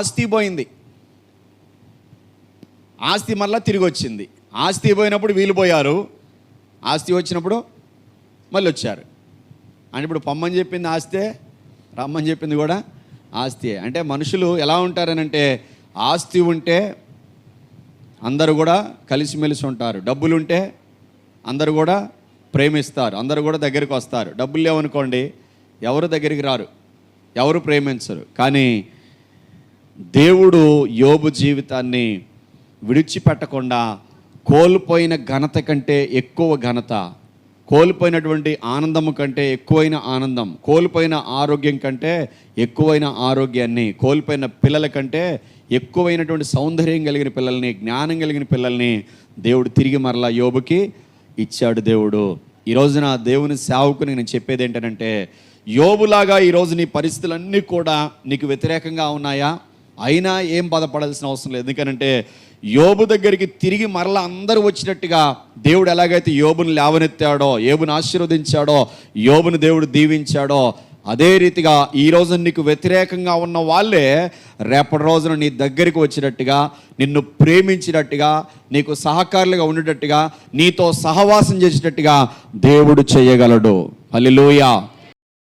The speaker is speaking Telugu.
ఆస్తి పోయింది. ఆస్తి మళ్ళీ తిరిగి వచ్చింది ఆస్తి పోయినప్పుడు వీళ్ళు పోయారు. ఆస్తి వచ్చినప్పుడు మళ్ళీ వచ్చారు. అంటే ఇప్పుడు పొమ్మని చెప్పింది ఆస్తే రమ్మని చెప్పింది కూడా ఆస్తి. అంటే మనుషులు ఎలా ఉంటారనంటే ఆస్తి ఉంటే అందరూ కూడా కలిసిమెలిసి ఉంటారు. డబ్బులుంటే అందరూ కూడా ప్రేమిస్తారు. అందరూ కూడా దగ్గరికి వస్తారు. డబ్బులు లేవనుకోండి ఎవరు దగ్గరికి రారు? ఎవరు ప్రేమించరు? కానీ దేవుడు యోబు జీవితాన్ని విడిచిపెట్టకుండా కోల్పోయిన ఘనత కంటే ఎక్కువ ఘనత కోల్పోయినటువంటి ఆనందము కంటే ఎక్కువైన ఆనందం కోల్పోయిన ఆరోగ్యం కంటే ఎక్కువైన ఆరోగ్యాన్ని కోల్పోయిన పిల్లల కంటే ఎక్కువైనటువంటి సౌందర్యం కలిగిన పిల్లల్ని జ్ఞానం కలిగిన పిల్లల్ని దేవుడు తిరిగి మరలా యోబుకి ఇచ్చాడు దేవుడు. ఈ నా దేవుని సేవకుని నేను చెప్పేది ఏంటంటే యోబులాగా ఈరోజు నీ పరిస్థితులన్నీ కూడా నీకు వ్యతిరేకంగా ఉన్నాయా? అయినా ఏం బాధపడాల్సిన అవసరం లేదు. ఎందుకనంటే యోబు దగ్గరికి తిరిగి మరలా అందరూ వచ్చినట్టుగా దేవుడు ఎలాగైతే యోబుని లేవనెత్తాడో యోబుని ఆశీర్వదించాడో యోబుని దేవుడు దీవించాడో అదే రీతిగా ఈ రోజు నీకు వ్యతిరేకంగా ఉన్న వాళ్ళే రేపటి రోజున నీ దగ్గరికి వచ్చినట్టుగా నిన్ను ప్రేమించినట్టుగా నీకు సహకారులుగా ఉండేటట్టుగా నీతో సహవాసం చేసేటట్టుగా దేవుడు చేయగలడు. హల్లెలూయా.